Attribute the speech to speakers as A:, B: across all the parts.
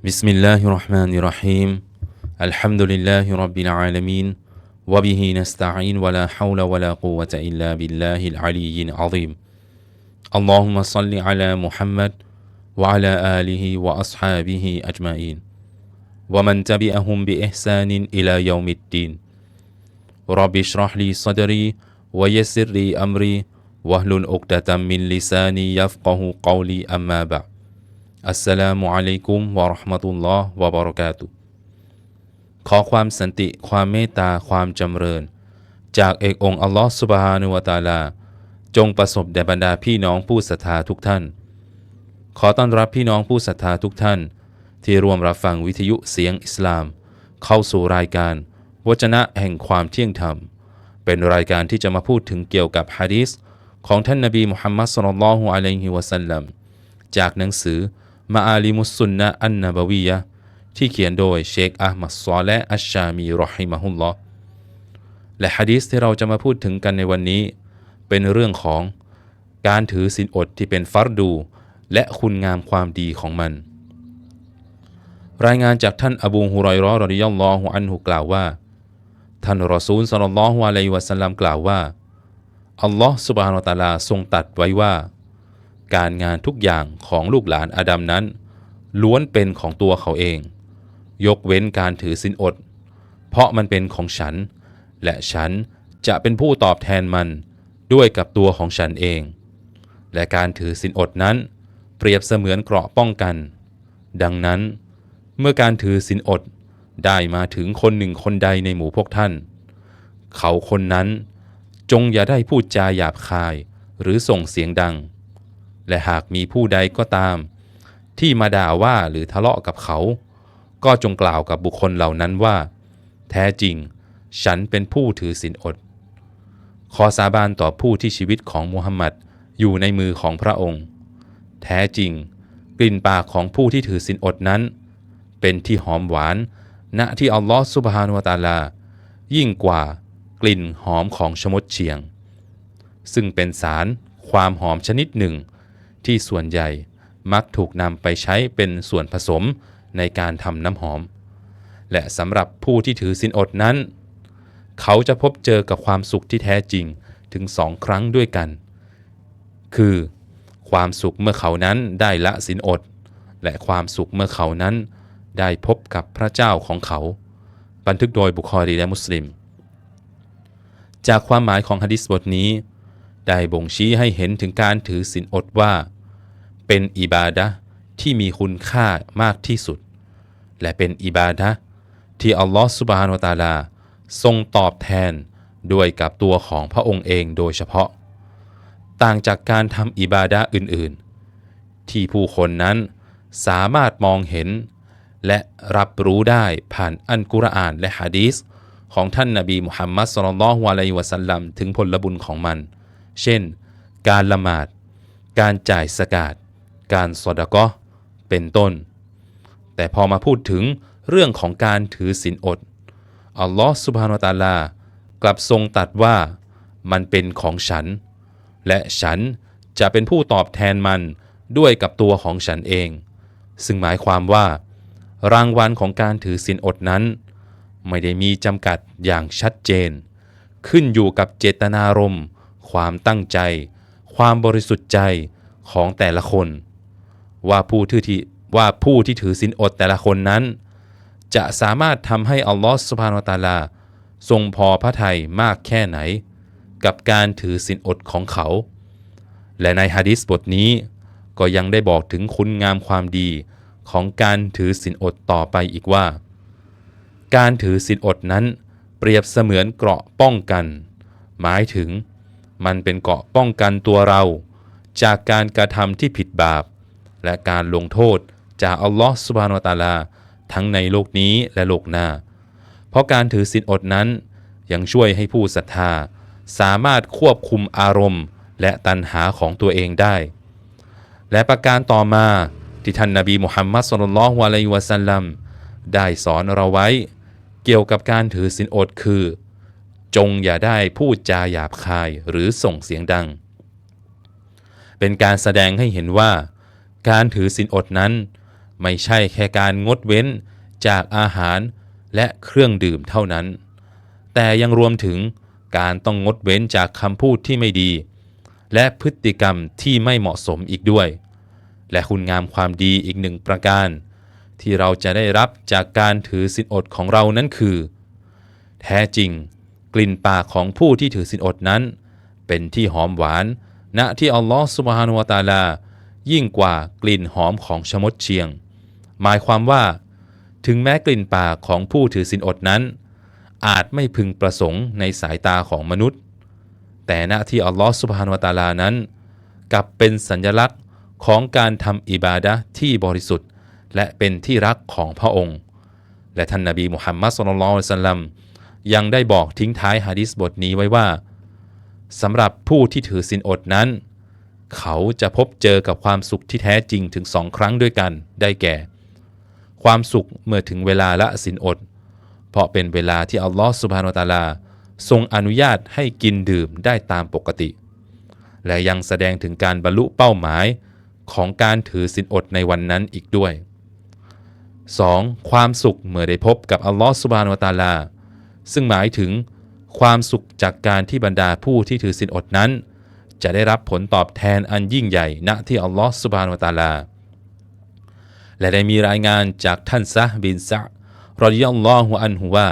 A: بسم الله الرحمن الرحيم الحمد لله رب العالمين وبه نستعين ولا حول ولا قوة إلا بالله العلي العظيم اللهم صل على محمد وعلى آله وأصحابه أجمعين ومن تبعهم بإحسان إلى يوم الدين رب اشرح لي صدري ويسر لي أمري واهلل عقدة من لساني يفقه قولي أما بعد อัสสลามุอะลัยกุมวะราะห์มะตุลลอฮ์วะบะเราะกาตุขอความสันติ ความเมตตา ความจำเริญ จากเอกองค์อัลลอฮ์สุบฮานุวะตาลา จงประสบแด่บรรดาพี่น้องผู้ศรัทธาทุกท่าน ขอต้อนรับพี่น้องผู้ศรัทธาทุกท่าน ที่ร่วมรับฟังวิทยุเสียงอิสลาม เข้าสู่รายการวจนะแห่งความเที่ยงธรรม เป็นรายการที่จะมาพูดถึงเกี่ยวกับฮะดีษของท่านนบีมุฮัมมัดศ็อลลัลฮุอะลัยฮิวะสัลลัมจากหนังสือ มาอาลิมุสซุนนะอันนบวียะที่เขียนโดยเชคอัลมัดซอและอัชชามีรอฮิมะฮุลลอและฮะดีษที่เราจะมาพูดถึงกันในวันนี้ เป็นเรื่องของการถือศีลอดที่เป็นฟัรดู และคุณงามความดีของมัน รายงานจากท่านอบูฮุไรรอรอดิยัลลอฮุอันฮุกล่าวว่า ท่านรอซูลสัลลัลลอฮุอะลัยวะสัลลัมกล่าวว่า อัลลอฮ์สุบฮานาตะอาลาทรงตัดไว้ว่า การงานทุกอย่างของลูกหลานอาดัมนั้น ล้วนเป็นของตัวเขาเอง ยกเว้นการถือศีลอด เพราะมันเป็นของฉัน และฉันจะเป็นผู้ตอบแทนมันด้วยกับตัวของฉันเอง และการถือศีลอดนั้น เปรียบเสมือนเกราะป้องกัน ดังนั้น เมื่อการถือศีลอดได้มาถึงคนหนึ่งคนใดในหมู่พวกท่าน เขาคนนั้นจงอย่าได้พูดจาหยาบคายหรือส่งเสียงดัง และหากมีผู้ใดก็ตาม ที่มาด่าว่าหรือทะเลาะกับเขา ก็จงกล่าวกับบุคคลเหล่านั้นว่า แท้จริง ฉันเป็นผู้ถือศีลอด ขอสาบานต่อผู้ที่ชีวิตของมูฮัมหมัดอยู่ในมือของพระองค์ แท้จริง กลิ่นปากของผู้ที่ถือศีลอดนั้น เป็นที่หอมหวานณที่อัลลอฮฺสุบฮานุวตาลา ยิ่งกว่ากลิ่นหอมของชมดเชียง ซึ่งเป็นสารความหอมชนิดหนึ่ง ที่ส่วนใหญ่มักถูกนำไปใช้เป็นส่วนผสมในการทำน้ำหอม และสำหรับผู้ที่ถือศีลอดนั้น เขาจะพบเจอกับความสุขที่แท้จริงถึงสองครั้งด้วยกัน คือความสุขเมื่อเขานั้นได้ละศีลอด และความสุขเมื่อเขานั้นได้พบกับพระเจ้าของเขา บันทึกโดยบุคอรีและมุสลิม จากความหมายของฮะดิษบทนี้ ได้บ่งชี้ให้เห็นถึงการถือศีลอดว่า เป็นอิบาดะที่มีคุณค่ามากที่สุด และเป็นอิบาดะที่อัลลอฮฺสุบฮานวตาลา ทรงตอบแทนด้วยกับตัวของพระองค์เองโดยเฉพาะ ต่างจากการทำอิบาดะอื่นๆ ที่ผู้คนนั้นสามารถมองเห็น และรับรู้ได้ผ่านอันกุรอานและฮะดีษของท่านนาบีมุฮัมมัดสุลลัลฮุอะลัยวะสัลลัมถึงผลบุญของมัน เช่น การละหมาด การจ่ายสกาดการสอดกอฮ์เป็นต้น แต่พอมาพูดถึงเรื่องของการถือศีลอด อัลลอฮ์สุบฮานาตาลากลับทรงตัดว่ามันเป็นของฉัน และฉันจะเป็นผู้ตอบแทนมันด้วยกับตัวของฉันเอง ซึ่งหมายความว่า รางวัลของการถือศีลอดนั้น ไม่ได้มีจำกัดอย่างชัดเจน ขึ้นอยู่กับเจตนารมณ์ ความตั้งใจ ความบริสุทธิ์ใจของแต่ละคน ว่าผู้ที่ว่าผู้ที่ถือศีลอดแต่ละคนนั้น จะสามารถทำให้อัลลอฮฺสุบฮานวตาลา ทรงพอพระทัยมากแค่ไหน กับการถือศีลอดของเขา และในฮะดิษบทนี้ก็ยังได้บอกถึงคุณงามความดีของการถือศีลอดต่อไปอีกว่า การถือศีลอดนั้นเปรียบเสมือนเกราะป้องกัน หมายถึง มันเป็นเกราะป้องกันตัวเรา จากการกระทำที่ผิดบาป และการลงโทษจากอัลลอฮฺสุบานวตาลา ทั้งในโลกนี้และโลกหน้า เพราะการถือศีลอดนั้นยังช่วยให้ผู้ศรัทธา สามารถควบคุมอารมณ์ และตัณหาของตัวเองได้ และประการต่อมาที่ท่านนาบีมุฮัมมัดสุลลัลฮุอะลัยวะสัลลัมได้สอนเราไว้ เกี่ยวกับการถือศีลอดคือ จงอย่าได้พูดจาหยาบคายหรือส่งเสียงดัง เป็นการแสดงให้เห็นว่า การถือศีลอดนั้น ไม่ใช่แค่การงดเว้นจากอาหารและเครื่องดื่มเท่านั้น แต่ยังรวมถึงการต้องงดเว้นจากคำพูดที่ไม่ดี และพฤติกรรมที่ไม่เหมาะสมอีกด้วย และคุณงามความดีอีกหนึ่งประการ ที่เราจะได้รับจากการถือศีลอดของเรานั้นคือ แท้จริง กลิ่นปากของผู้ที่ถือศีลอดนั้น เป็นที่หอมหวานณที่อัลลอฮฺสุบฮานุวตาลา ยิ่งกว่ากลิ่นหอมของชมดเชียง หมายความว่า ถึงแม้กลิ่นปากของผู้ถือศีลอดนั้น อาจไม่พึงประสงค์ในสายตาของมนุษย์ แต่ณที่อัลลอฮฺสุบฮานุวตาลานั้นกลับเป็นสัญลักษณ์ของการทำอิบาดะที่บริสุทธิ์ และเป็นที่รักของพระองค์ และท่านนบีมุฮัมมัดสุลลัลลอฮุอะลัยฮิวะสัลลัม ยังได้บอกทิ้งท้ายฮะดิษบทนี้ไว้ว่าสำหรับผู้ที่ถือศีลอดนั้น เขาจะพบเจอกับความสุขที่แท้จริงถึงสองครั้งด้วยกันได้แก่ ความสุขเมื่อถึงเวลาละศีลอด เพราะเป็นเวลาที่อัลลอฮฺสุบฮานาตาลา ทรงอนุญาตให้กินดื่มได้ตามปกติ และยังแสดงถึงการบรรลุเป้าหมายของการถือศีลอดในวันนั้นอีกด้วย 2. ความสุขเมื่อได้พบกับอัลลอฮฺสุบฮานวะตาลา ซึ่งหมายถึงความสุขจากการที่บรรดาผู้ที่ถือศีลอดนั้น จะได้รับผลตอบแทนอันยิ่งใหญ่ณที่อัลลอฮฺสุบานวตาลา และได้มีรายงานจากท่านซะบินซะรอดิยัลลอฮุอันฮุว่า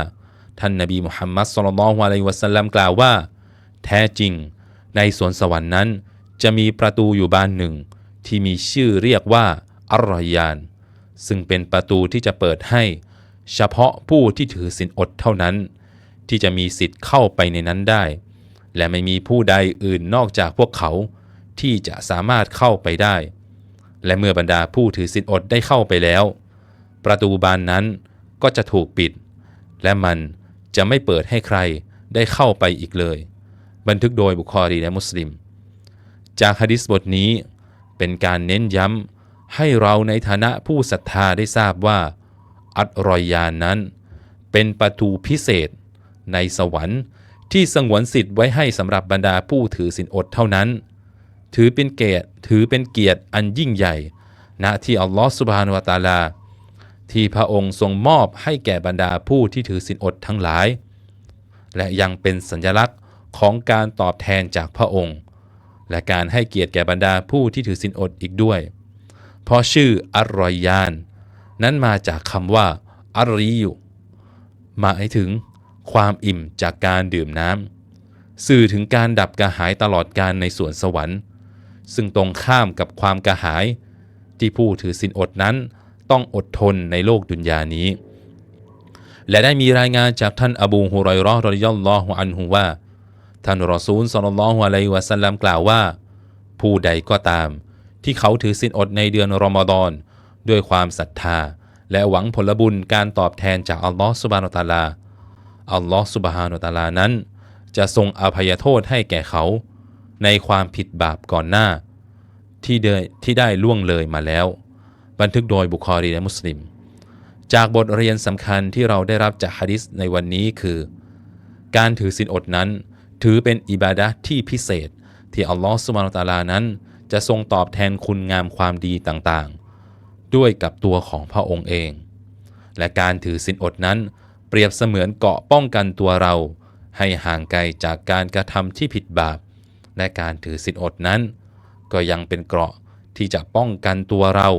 A: ท่านนบีมุฮัมมัดสุลลัลลอฮุอะลัยฮิวะสัลลัมกล่าวว่า แท้จริง ในสวนสวรรค์นั้น จะมีประตูอยู่บานหนึ่ง ที่มีชื่อเรียกว่าอัลรอยาน ซึ่งเป็นประตูที่จะเปิดให้ เฉพาะผู้ที่ถือศีลอดเท่านั้น ที่จะมีสิทธิ์เข้าไปในนั้นได้ และไม่มีผู้ใดอื่นนอกจากพวกเขาที่จะสามารถเข้าไปได้ และเมื่อบรรดาผู้ถือศีลอดได้เข้าไปแล้ว ประตูบานนั้นก็จะถูกปิด และมันจะไม่เปิดให้ใครได้เข้าไปอีกเลย บันทึกโดยบุคคลีและมุสลิม จากฮะดิษบทนี้เป็นการเน้นย้ำให้เราในฐานะผู้ศรัทธาได้ทราบว่า อัตรอยยานนั้น เป็นประตูพิเศษ ในสวรรค์ ที่สงวนสิทธิ์ไว้ให้สำหรับบรรดาผู้ถือศีลอดเท่านั้น ถือเป็นเกียรติถือเป็นเกียรติอันยิ่งใหญ่ ณที่อัลลอฮฺสุบฮานุวะตาลา ที่พระองค์ทรงมอบให้แก่บรรดาผู้ที่ถือศีลอดทั้งหลาย และยังเป็นสัญลักษณ์ของการตอบแทนจากพระองค์ และการให้เกียรติแก่บรรดาผู้ที่ถือศีลอดอีกด้วย เพราะชื่ออัรอยยาน นั้นมาจากคำว่าอัรรียุหมายถึง ความอิ่มจากการดื่มน้ำสื่อถึงการดับกระหายตลอดการในสวนสวรรค์ ซึ่งตรงข้ามกับความกระหาย ที่ผู้ถือศีลอดนั้นต้องอดทนในโลกดุนยานี้ และได้มีรายงานจากท่านอบูฮุรอยราะห์รดิยัลลอฮุอันฮุว่า ท่านรอซูลศ็อลลลอฮุอะลัยวะสัลลัมกล่าวว่า ผู้ใดก็ตาม ที่เขาถือศีลอดในเดือนรอมฎอนด้วยความศรัทธา และหวังผลบุญการตอบแทนจากอัลลอฮฺสุบานุตาลา อัลลอฮฺสุบฮานุตาลานั้น จะทรงอภัยโทษให้แก่เขา ในความผิดบาปก่อนหน้า ที่ได้ที่ได้ล่วงเลยมาแล้ว บันทึกโดยบุคอรีและมุสลิม จากบทเรียนสำคัญที่เราได้รับจากฮะดิษในวันนี้คือ การถือศีลอดนั้น ถือเป็นอิบาดะห์ที่พิเศษ ที่อัลลอฮฺสุบฮานุตาลานั้น จะทรงตอบแทนคุณงามความดีต่างๆ ด้วยกับตัวของพระองค์เอง และการถือศีลอดนั้น เปรียบเสมือนเกาะป้องกันตัวเรา ให้ห่างไกลจากการกระทำที่ผิดบาป และการถือศีลอดนั้น ก็ยังเป็นเกราะที่จะป้องกันตัวเรา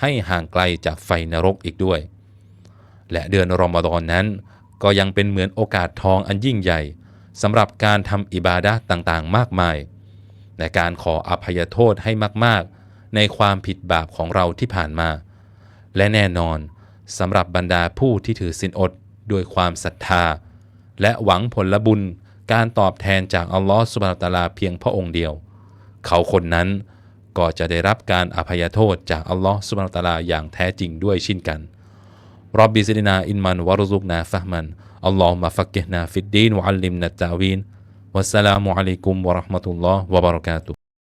A: ให้ห่างไกลจากไฟนรกอีกด้วย และเดือนรอมฎอนนั้น ก็ยังเป็นเหมือนโอกาสทองอันยิ่งใหญ่สำหรับการทำอิบาดะต่างๆ มากมายและการขออภัยโทษให้มาก ๆ ในความผิดบาปของเราที่ผ่านมา และแน่นอนสำหรับบรรดาผู้ที่ถือศีลอด ด้วยความศรัทธา และหวังผลบุญการตอบแทนจากอัลลอฮฺสุบานตะลาเพียงพระองค์เดียว เขาคนนั้นก็จะได้รับการอภัยโทษจากอัลลอฮฺสุบานตะลาอย่างแท้จริงด้วยเช่นกันรอบบิซินาอินมันวารุซุกนาฟะมันอัลลอฮฺมาฟักเกนาฟิดดีนวะลลิมนัตตาวีนวัสสลามุอะลัยกุมวะราะห์มะตุลลอฮฺวะบะเราะกาตุ